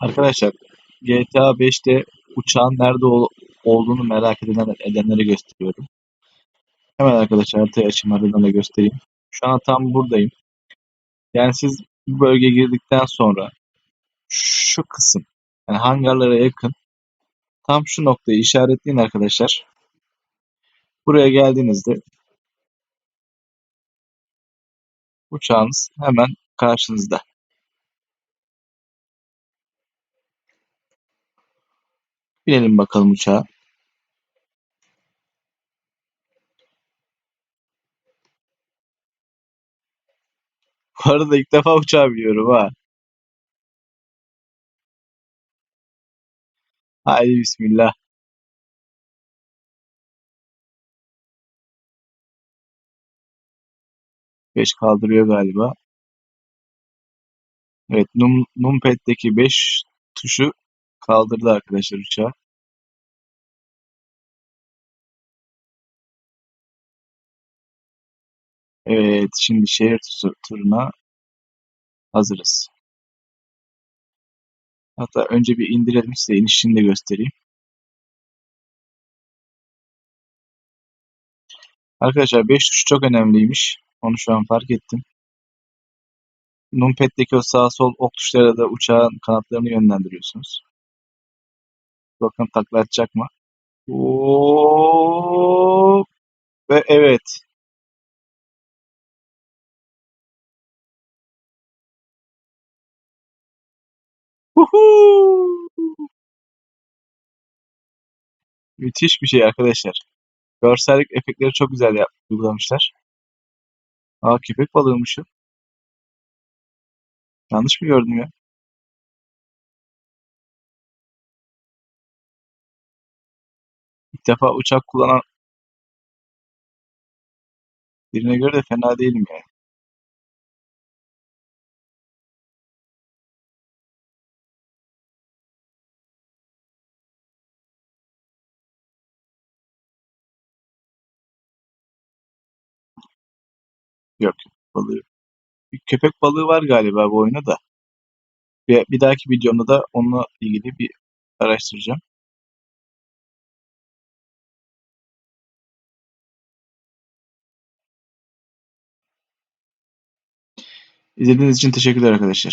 Arkadaşlar GTA 5'te uçağın nerede ol- olduğunu merak eden, edenlere gösteriyorum. Hemen arkadaşlar haritayı açayım haritanı da göstereyim. Şu an tam buradayım. Yani siz bu bölgeye girdikten sonra şu kısım yani hangarlara yakın tam şu noktayı işaretleyin arkadaşlar. Buraya geldiğinizde uçağınız hemen karşınızda. Binelim bakalım uçağa. Bu arada ilk defa uçağa biniyorum ha. Haydi bismillah. Beş kaldırıyor galiba. Evet, num, numpad'deki 5 tuşu kaldırdı arkadaşlar uçağı. Evet, şimdi şehir tu- turuna hazırız. Hatta önce bir indirelim size inişini de göstereyim. Arkadaşlar 5 tuş çok önemliymiş. Onu şu an fark ettim. Numpad'deki o sağ sol ok tuşlarıyla da uçağın kanatlarını yönlendiriyorsunuz. Bakın takla atacak mı? Oo! Ve evet. Huhu! Müthiş bir şey arkadaşlar. Görsellik efektleri çok güzel yap uygulamışlar. Aa köpek balığıymış. Yanlış mı gördüm ya? İlk defa uçak kullanan birine göre de fena değilim yani. Yok balığı. Bir köpek balığı var galiba bu oyunda da. Bir, bir dahaki videomda da onunla ilgili bir araştıracağım. İzlediğiniz için teşekkürler arkadaşlar.